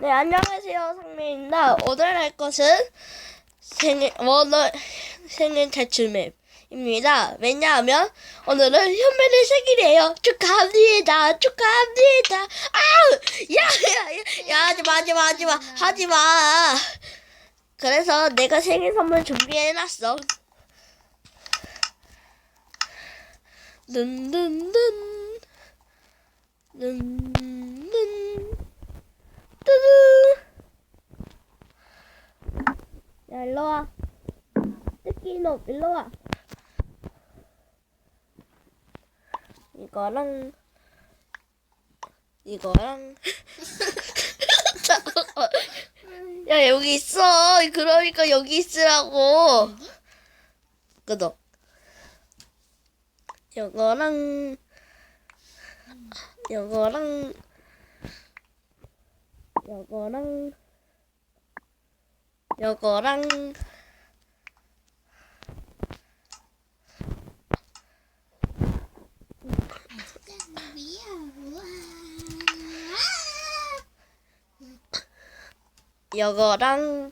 네, 안녕하세요. 상민입니다. 오늘 할 것은 생일, 워너 생일 탈출맵입니다. 왜냐하면 오늘은 현면의 생일이에요. 축하합니다. 축하합니다. 아우! 야, 야, 야, 야, 하지 마, 하지 마, 하지 마, 하지 마. 그래서 내가 생일 선물 준비해놨어. 눈눈눈 눈눈 뚜두. 야 일로 와. 뜯기놈 일로 와. 이거랑 이거랑. 야 여기 있어. 그러니까 여기 있으라고. 끄덕 이거랑 이거랑 요거랑 요거랑 요거랑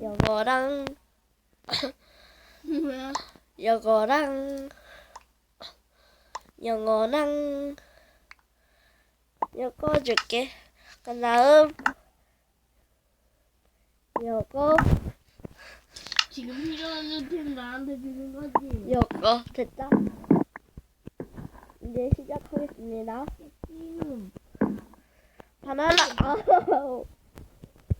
요거랑 뭐야? 요거랑 요거랑 요거 줄게. 그 다음 요거 지금 필요한 템 나한테 주는 거지? 요거 됐다. 이제 시작하겠습니다. 지금 바나나 아우.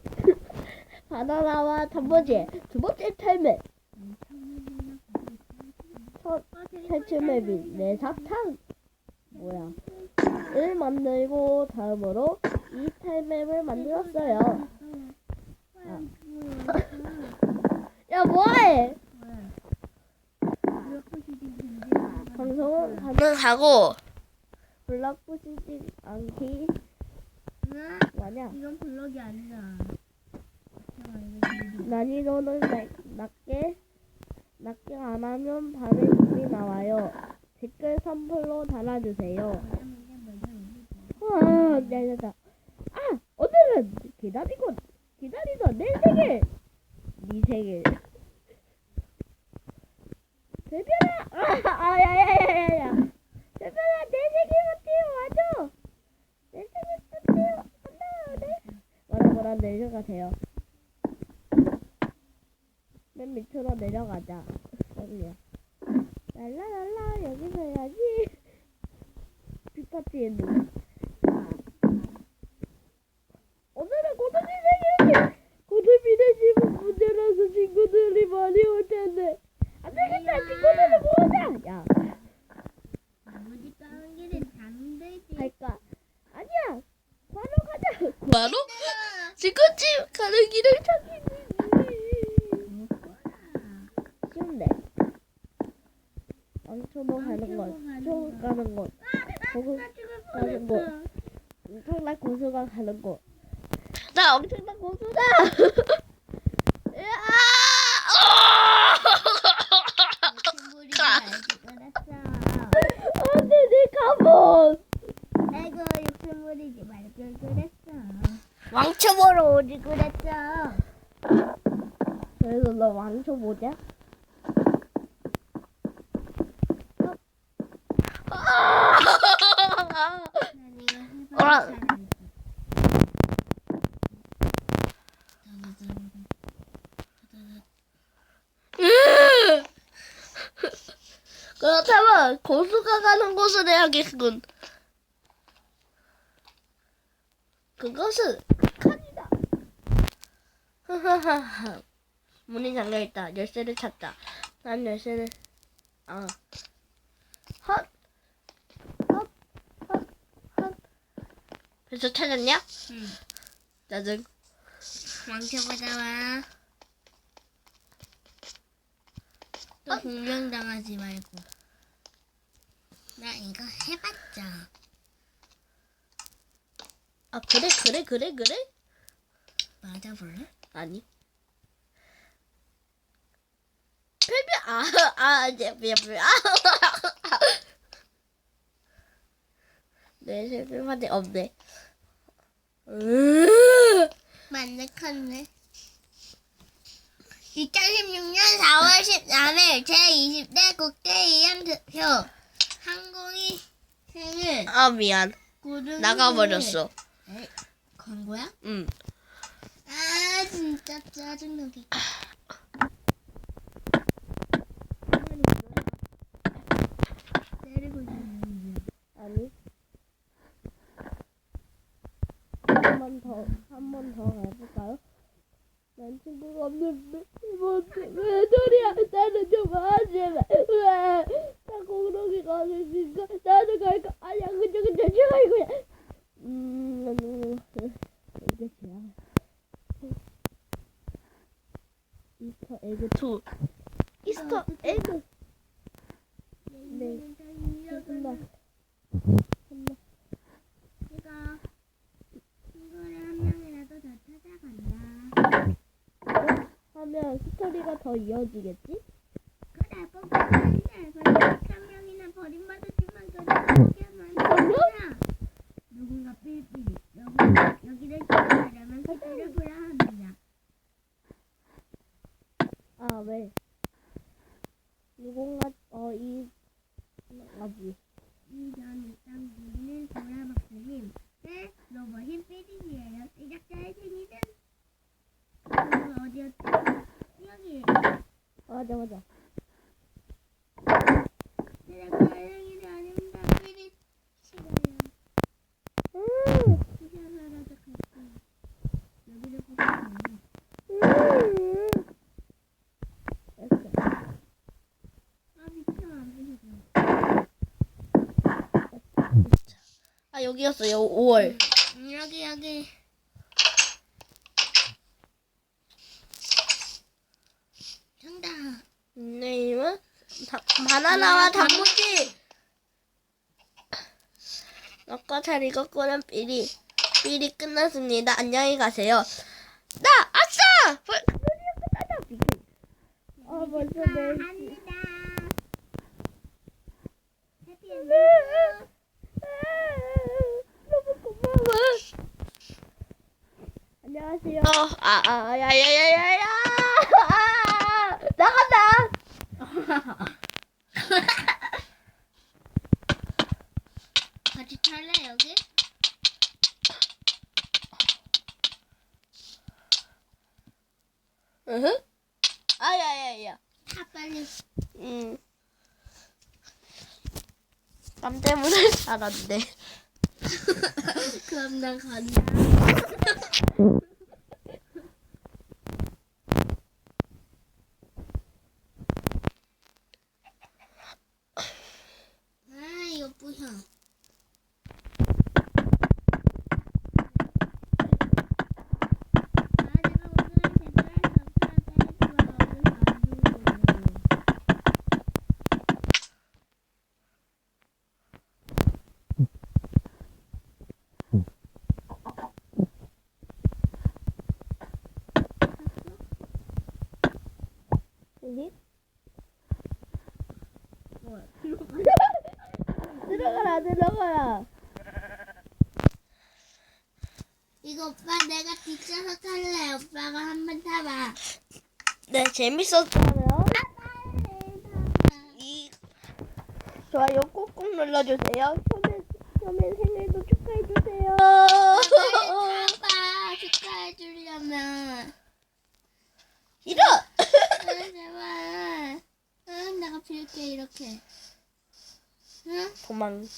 바나나와 단무지. 두 번째 탈맵 첫 탈출맵이 내 사탕. 뭐야 을 만들고 다음으로 이 탈맵을 만들었어요 야 뭐해 방송은 가능하고 블럭 부시지 않기 나 뭐냐 이건 블럭이 아니야. 난이도는 낮- 낮게 낮게 안 하면 밤에 불이 나와요. 댓글 선플로 달아주세요. 아, 내려다. 아, 오늘은 기다리고 기다리던 내 생일. 네 생일. 별별아, 아, 아, 야야야야야. 별별아, 내 생일 같아요, 와줘. 내 생일 같아요, 간다, 네. 뭐라 뭐라 내려가세요. 맨 밑으로 내려가자. 여기야. 랄라랄라 여기서 해야지. 피카츄 있는. 오늘은 고등이 생일이. 고등이네 집은 문 열어서 친구들이 많이 올 텐데. 안 되겠다. 친구들을 모으자. 야, 나머지 까는 길은 안 되지. 갈까? 아니야. 바로 가자. 바로? 친구집 가는 길을 찾기. 쉬운데. 왕초보 가는 곳, 초 가는 곳, 고급 가는 곳, 엄청난 고수가 가는 곳. 나 엄청난 고수다! 친구들이 알지 그랬어. 안돼, 내 갑옷! 아이고 육수물이지 말걸 그랬어. 왕초보로 오지. 그랬어. 그래서 너 해봐. 어라. 그렇다면 고수가 가는 곳을 해야겠군. 그것은. 하하하하. 문이 잠겨 있다. 열쇠를 찾다. 난 열쇠를 아. 헛. 헛. 헛. 헛. 벌써 찾았냐? 응. 짜증. 망쳐보자 와. 또 공명당하지 말고. 나 이거 해봤자. 아 그래 그래 그래 그래? 맞아볼래? 아니. 별별 아아 이제 미안 미안. 내 생각만에 없네. 으, 만족했네. 2016년 4월 13일 제20대 국회의원 투표. 항공이 생일. 아 미안 나가버렸어. 생일. 광고야? 응. 아 진짜 짜증나게. 때리고 아니. 한 번 더, 한 번 더 해볼까요? 난 친구가 없는데, 이번 왜 저리야? 나는 좀 하지 마. 왜? 자꾸 그러게 가는 순간 나도 갈까? 아니야, 그저 그저 제가 이거야. 음, 음, 이게 뭐야? 이스터 에그 2. 이스터 에그. 네. 끝나. 끝나. 내가 친구를 한 명이라도 더 찾아간다. 하면 스토리가 더 이어지겠지? 그래, 뽀뽀하는데 벌써 한 명이나 버림받았지만 그렇게 만들자. 누군가 삐삐 여기 여기를 찾아가려면 스토리를 보야 합니다. 아, 왜? 누군가, 어, 이, 아지. 이전 일단 우리는 도라박스님 네 로봇인 삐딩이에요. 시작자의 생일은 어디였지? 맞아, 맞아. 내가 아닙니다. 음, 갈게요. 여기를 음. 아 미쳐 안 보이죠. 아, 여기였어요, 5월. 여기 여기 정답. 닉네임은 다, 바나나와 단무지. 아까 잘 읽었고는 삐리. 삐리 끝났습니다. 안녕히 가세요. 나, 아싸! 벌, 드디어 끝났다, 삐리. 아, 벌써. 해피엔딩. 너무 고마워. 안녕하세요. 아, 아, 야, 야, 야, 야, 야. 아, 나간다. 같이 탈래 여기? 으흠. 아, 야, 야, 야. 타 빨리. 음. 땀 때문에 살았네. 그럼 난 간다. 들어가라, 들어가라. 이거 오빠 내가 뒷좌석 탈래. 오빠가 한번 타봐. 네, 재밌었다면 이 좋아요 꾹꾹 눌러주세요. 현민, 현민 생일도 축하해주세요. 타봐. 축하해 주려면. 이런! 아, 제발. 응, 내가 빌게 이렇게. 응? 도망.